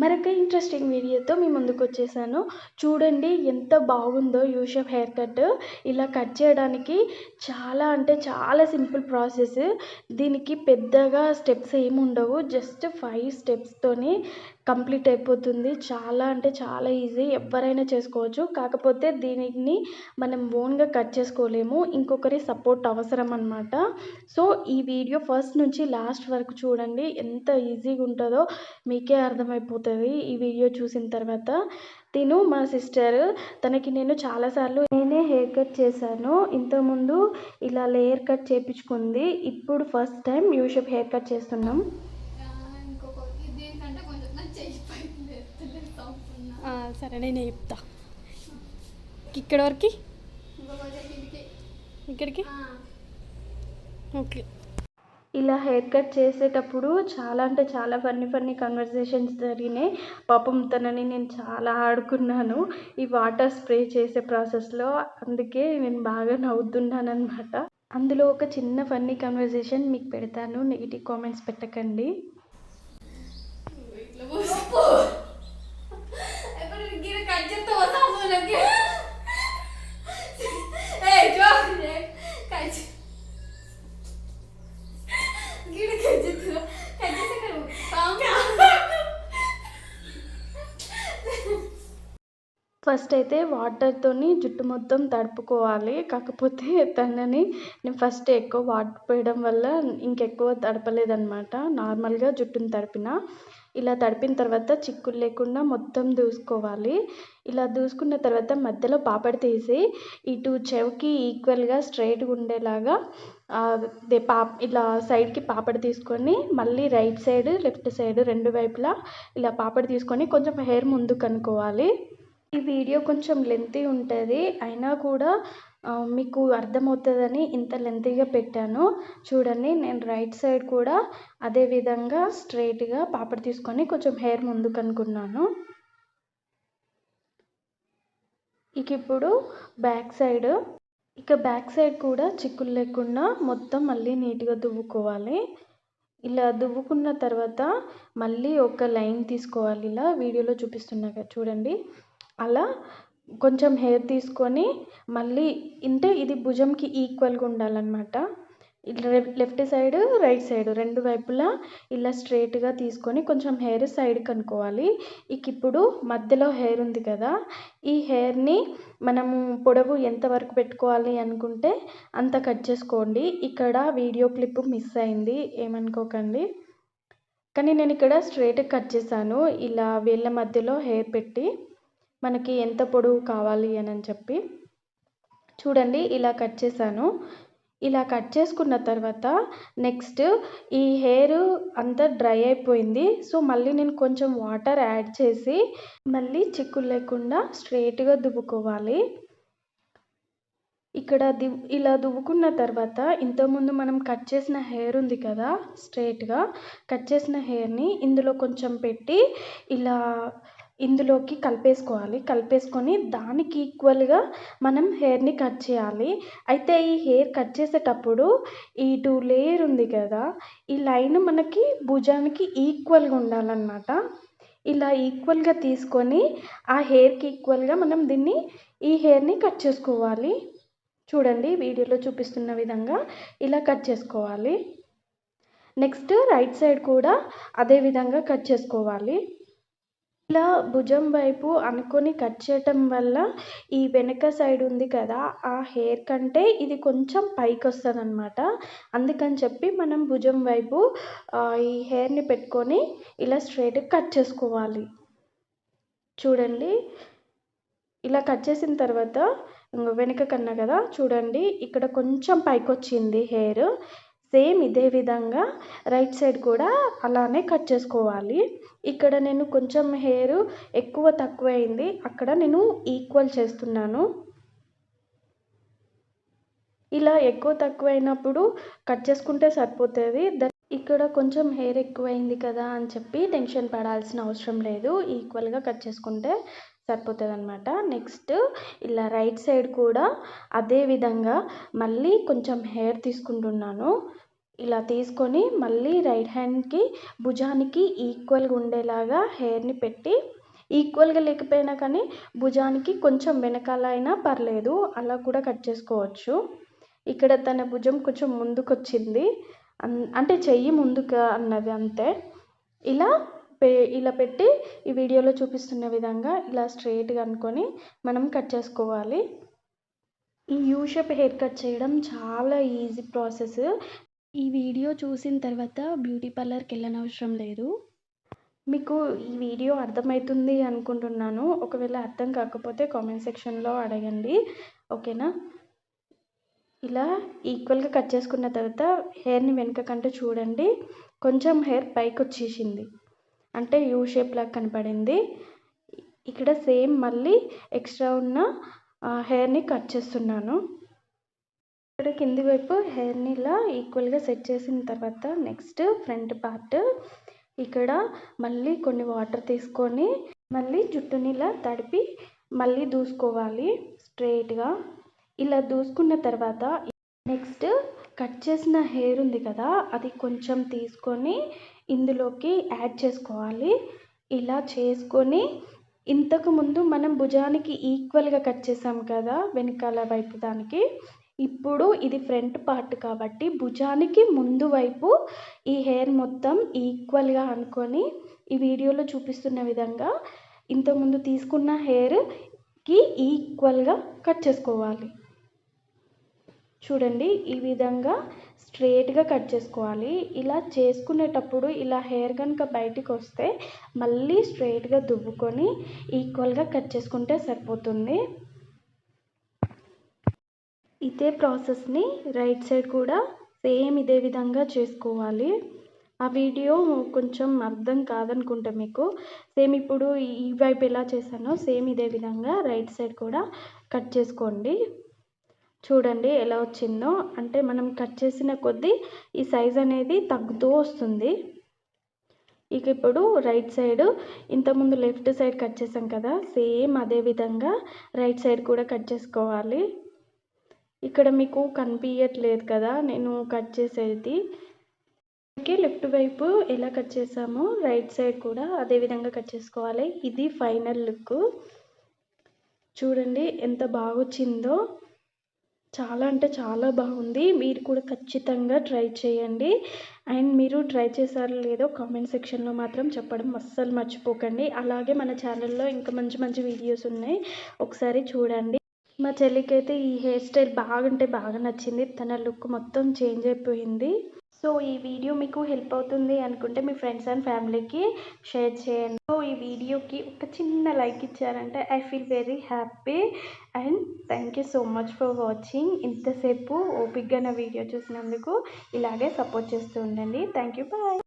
మరొక ఇంట్రెస్టింగ్ వీడియోతో మీ ముందుకు వచ్చేసాను. చూడండి ఎంత బాగుందో యూ షేప్ హెయిర్ కట్ ఇలా కట్ చేయడానికి చాలా అంటే చాలా సింపుల్ ప్రాసెస్ దీనికి పెద్దగా స్టెప్స్ ఏమి ఉండవు. జస్ట్ ఫైవ్ స్టెప్స్తోని కంప్లీట్ అయిపోతుంది. చాలా అంటే చాలా ఈజీ. ఎవరైనా చేసుకోవచ్చు. కాకపోతే దీనిని మనం ఓన్గా కట్ చేసుకోలేము. ఇంకొకరి సపోర్ట్ అవసరం అనమాట సో ఈ వీడియో ఫస్ట్ నుంచి లాస్ట్ వరకు చూడండి. ఎంత ఈజీగా ఉంటుందో మీకే అర్థమైపోతుంది ఈ వీడియో చూసిన తర్వాత. తిను మా సిస్టర్. తనకి నేను చాలాసార్లు నేనే హెయిర్ కట్ చేశాను. ఇంతకుముందు ఇలా లేయర్ కట్ చేయించుకుంది ఇప్పుడు first time U shape hair cut చేస్తున్నాం ఇంకొక దీనికంటే కొంచెం నా చెయ్యి పైకి లేస్తలేదు తప్పున్నా ఆ, సరే నేను చెప్తా. ఇక్కడ వరకు? ఇక్కడికి? ఓకే. ఇలా హెయిర్ కట్ చేసేటప్పుడు చాలా అంటే చాలా ఫన్నీ ఫన్నీ కన్వర్సేషన్స్ జరిగినాయి. పాపం తనని నేను చాలా ఆడుకున్నాను. ఈ వాటర్ స్ప్రే చేసే ప్రాసెస్లో అందుకే నేను బాగా నవ్వుతున్నాను అనమాట అందులో ఒక చిన్న ఫన్నీ కన్వర్సేషన్ మీకు పెడతాను. నెగిటివ్ కామెంట్స్ పెట్టకండి ఇట్లా పోసిపో ఎప్పుడు గిర కట్ చేస్తే వస్తాము నాకు ఏ జోక్ కట్ గిడ కట్ చేస్తా కట్ చేస్తే ఫస్ట్ అయితే వాటర్తోని జుట్టు మొత్తం తడుపుకోవాలి. కాకపోతే తనని నేను ఫస్ట్ ఎక్కువ వాటర్ పోయడం వల్ల ఇంకెక్కువ తడపలేదన్నమాట. నార్మల్గా జుట్టుని తడిపిన. ఇలా తడిపిన తర్వాత చిక్కులు లేకుండా మొత్తం దూసుకోవాలి. ఇలా దూసుకున్న తర్వాత మధ్యలో పాపడి తీసి ఇటు చెవికి ఈక్వల్గా స్ట్రైట్గా ఉండేలాగా దే పా ఇలా సైడ్కి పాపడి తీసుకొని మళ్ళీ రైట్ సైడ్ లెఫ్ట్ సైడ్ రెండు వైపులా ఇలా పాపడి తీసుకొని కొంచెం హెయిర్ ముందుకు అనుకోవాలి. ఈ వీడియో కొంచెం లెంతీ ఉంటుంది. అయినా కూడా మీకు అర్థమవుతుందని ఇంత లెంతీగా పెట్టాను. చూడండి నేను రైట్ సైడ్ కూడా అదే విధంగా స్ట్రైట్గా పాపడి తీసుకొని కొంచెం హెయిర్ ముందుకు అనుకున్నాను. ఇక ఇప్పుడు బ్యాక్ సైడ్ ఇక బ్యాక్ సైడ్ కూడా చిక్కులు లేకుండా మొత్తం మళ్ళీ నీట్గా దువ్వుకోవాలి. ఇలా దువ్వుకున్న తర్వాత మళ్ళీ ఒక లైన్ తీసుకోవాలి. ఇలా వీడియోలో చూపిస్తున్నా కదా చూడండి. అలా కొంచెం హెయిర్ తీసుకొని మళ్ళీ అంటే ఇది భుజంకి ఈక్వల్గా ఉండాలన్నమాట. లెఫ్ట్ సైడ్ రైట్ సైడ్ రెండు వైపులా ఇలా స్ట్రైట్గా తీసుకొని కొంచెం హెయిర్ సైడ్కి అనుకోవాలి ఇక ఇప్పుడు మధ్యలో హెయిర్ ఉంది కదా ఈ హెయిర్ని మనము పొడవు ఎంతవరకు పెట్టుకోవాలి అనుకుంటే అంత కట్ చేసుకోండి. ఇక్కడ వీడియో క్లిప్ మిస్ అయింది ఏమనుకోకండి. కానీ నేను ఇక్కడ స్ట్రైట్ కట్ చేశాను. ఇలా వేళ్ళ మధ్యలో హెయిర్ పెట్టి మనకి ఎంత పొడవు కావాలి అని అని చెప్పి చూడండి ఇలా కట్ చేశాను. ఇలా కట్ చేసుకున్న తర్వాత నెక్స్ట్ ఈ హెయిర్ అంతా డ్రై అయిపోయింది. సో మళ్ళీ నేను కొంచెం వాటర్ యాడ్ చేసి మళ్ళీ చిక్కులు లేకుండా స్ట్రైట్గా దువ్వుకోవాలి. ఇక్కడ దివ్ ఇలా దువ్వుకున్న తర్వాత ఇంతకుముందు మనం కట్ చేసిన హెయిర్ ఉంది కదా స్ట్రైట్గా కట్ చేసిన హెయిర్ని ఇందులో కొంచెం పెట్టి ఇలా ఇందులోకి కలిపేసుకోవాలి. కలిపేసుకొని దానికి ఈక్వల్గా మనం హెయిర్ని కట్ చేయాలి. అయితే ఈ హెయిర్ కట్ చేసేటప్పుడు ఈ టూ లేయర్ ఉంది కదా ఈ లైన్ మనకి భుజానికి ఈక్వల్గా ఉండాలన్నమాట. ఇలా ఈక్వల్గా తీసుకొని ఆ హెయిర్కి ఈక్వల్గా మనం దీన్ని ఈ హెయిర్ని కట్ చేసుకోవాలి. చూడండి వీడియోలో చూపిస్తున్న విధంగా ఇలా కట్ చేసుకోవాలి. నెక్స్ట్ రైట్ సైడ్ కూడా అదే విధంగా కట్ చేసుకోవాలి. ఇలా భుజం వైపు అనుకొని కట్ చేయటం వల్ల ఈ వెనక సైడ్ ఉంది కదా ఆ హెయిర్ కంటే ఇది కొంచెం పైకి వస్తుంది అనమాట అందుకని చెప్పి మనం భుజం వైపు ఈ హెయిర్ని పెట్టుకొని ఇలా స్ట్రైట్గా కట్ చేసుకోవాలి. చూడండి. ఇలా కట్ చేసిన తర్వాత ఇంగో వెనక కన్నా కదా చూడండి. ఇక్కడ కొంచెం పైకి వచ్చింది హెయిర్. సేమ్ ఇదే విధంగా రైట్ సైడ్ కూడా అలానే కట్ చేసుకోవాలి. ఇక్కడ నేను కొంచెం హెయిర్ ఎక్కువ తక్కువ అయింది అక్కడ నేను ఈక్వల్ చేస్తున్నాను. ఇలా ఎక్కువ తక్కువ అయినప్పుడు కట్ చేసుకుంటే సరిపోతుంది. ద ఇక్కడ కొంచెం హెయిర్ ఎక్కువైంది కదా అని చెప్పి టెన్షన్ పడాల్సిన అవసరం లేదు. ఈక్వల్గా కట్ చేసుకుంటే సరిపోతుంది అనమాట నెక్స్ట్ ఇలా రైట్ సైడ్ కూడా అదే విధంగా మళ్ళీ కొంచెం హెయిర్ తీసుకుంటున్నాను. ఇలా తీసుకొని మళ్ళీ రైట్ హ్యాండ్కి భుజానికి ఈక్వల్గా ఉండేలాగా హెయిర్ని పెట్టి ఈక్వల్గా లేకపోయినా కానీ భుజానికి కొంచెం వెనకాల అయినా పర్లేదు. అలా కూడా కట్ చేసుకోవచ్చు. ఇక్కడ తన భుజం కొంచెం ముందుకు వచ్చింది అన్- అంటే చెయ్యి ముందుకు అన్నది అంతే. ఇలా పె ఇలా పెట్టి ఈ వీడియోలో చూపిస్తున్న విధంగా ఇలా స్ట్రెయిట్గా అనుకొని మనం కట్ చేసుకోవాలి. ఈ యూ షేప్ హెయిర్ కట్ చేయడం చాలా ఈజీ ప్రాసెస్ ఈ వీడియో చూసిన తర్వాత బ్యూటీ పార్లర్కి వెళ్ళనవసరం లేదు. మీకు ఈ వీడియో అర్థమవుతుంది అనుకుంటున్నాను. ఒకవేళ అర్థం కాకపోతే కామెంట్ సెక్షన్లో అడగండి. ఓకేనా? ఇలా ఈక్వల్గా కట్ చేసుకున్న తర్వాత హెయిర్ని వెనుక కంటే చూడండి. కొంచెం హెయిర్ పైకి వచ్చేసింది. అంటే యూ షేప్ లాగా కనపడింది. ఇక్కడ సేమ్ మళ్ళీ ఎక్స్ట్రా ఉన్న హెయిర్ని కట్ చేస్తున్నాను. ఇక్కడ కింది వైపు హెయిర్ని ఇలా ఈక్వల్గా సెట్ చేసిన తర్వాత నెక్స్ట్ ఫ్రంట్ పార్ట్ ఇక్కడ మళ్ళీ కొన్ని వాటర్ తీసుకొని మళ్ళీ జుట్టుని ఇలా తడిపి మళ్ళీ దూసుకోవాలి స్ట్రైట్గా ఇలా దూసుకున్న తర్వాత నెక్స్ట్ కట్ చేసిన హెయిర్ ఉంది కదా అది కొంచెం తీసుకొని ఇందులోకి యాడ్ చేసుకోవాలి. ఇలా చేసుకొని ఇంతకుముందు మనం భుజానికి ఈక్వల్గా కట్ చేసాం కదా వెనకాల వైపు దానికి ఇప్పుడు ఇది ఫ్రంట్ పార్ట్ కాబట్టి భుజానికి ముందు వైపు ఈ హెయిర్ మొత్తం ఈక్వల్గా అనుకొని ఈ వీడియోలో చూపిస్తున్న విధంగా ఇంతకుముందు తీసుకున్న హెయిర్కి ఈక్వల్గా కట్ చేసుకోవాలి. చూడండి ఈ విధంగా స్ట్రేట్గా కట్ చేసుకోవాలి. ఇలా చేసుకునేటప్పుడు ఇలా హెయిర్ కనుక బయటికి వస్తే మళ్ళీ స్ట్రేట్గా దువ్వుకొని ఈక్వల్గా కట్ చేసుకుంటే సరిపోతుంది. ఇదే ప్రాసెస్ని రైట్ సైడ్ కూడా సేమ్ ఇదే విధంగా చేసుకోవాలి. ఆ వీడియో కొంచెం అర్థం కాదనుకుంటా మీకు. సేమ్ ఇప్పుడు ఈ వైపు ఎలా చేశానో సేమ్ ఇదే విధంగా రైట్ సైడ్ కూడా కట్ చేసుకోండి. చూడండి ఎలా వచ్చిందో. అంటే మనం కట్ చేసిన కొద్దీ ఈ సైజ్ అనేది తగ్గుతూ వస్తుంది. ఇక ఇప్పుడు రైట్ సైడ్ ఇంతకుముందు లెఫ్ట్ సైడ్ కట్ చేసాం కదా సేమ్ అదే విధంగా రైట్ సైడ్ కూడా కట్ చేసుకోవాలి. ఇక్కడ మీకు కనిపించట్లేదు కదా నేను కట్ చేసేది. అందుకే లెఫ్ట్ వైపు ఎలా కట్ చేసామో రైట్ సైడ్ కూడా అదే విధంగా కట్ చేసుకోవాలి. ఇది ఫైనల్ లుక్. చూడండి ఎంత బాగా వచ్చిందో చాలా అంటే చాలా బాగుంది. మీరు కూడా ఖచ్చితంగా ట్రై చేయండి. అండ్ మీరు ట్రై చేశారో లేదో కామెంట్ సెక్షన్లో మాత్రం చెప్పడం అస్సలు మర్చిపోకండి. అలాగే మన ఛానల్లో ఇంకా మంచి మంచి వీడియోస్ ఉన్నాయి. ఒకసారి చూడండి. మా చెల్లికి అయితే ఈ హెయిర్ స్టైల్ బాగుంటే బాగా నచ్చింది. తన లుక్ మొత్తం చేంజ్ అయిపోయింది. సో ఈ వీడియో మీకు హెల్ప్ అవుతుంది అనుకుంటే మీ ఫ్రెండ్స్ అండ్ ఫ్యామిలీకి షేర్ చేయండి. సో ఈ వీడియోకి ఒక చిన్న లైక్ ఇచ్చారంటే I feel very happy. And thank you so much for watching. ఇంతసేపు ఓపిక్గా నా వీడియో చూసినందుకు ఇలాగే సపోర్ట్ చేస్తూ ఉండండి. Thank you. బాయ్.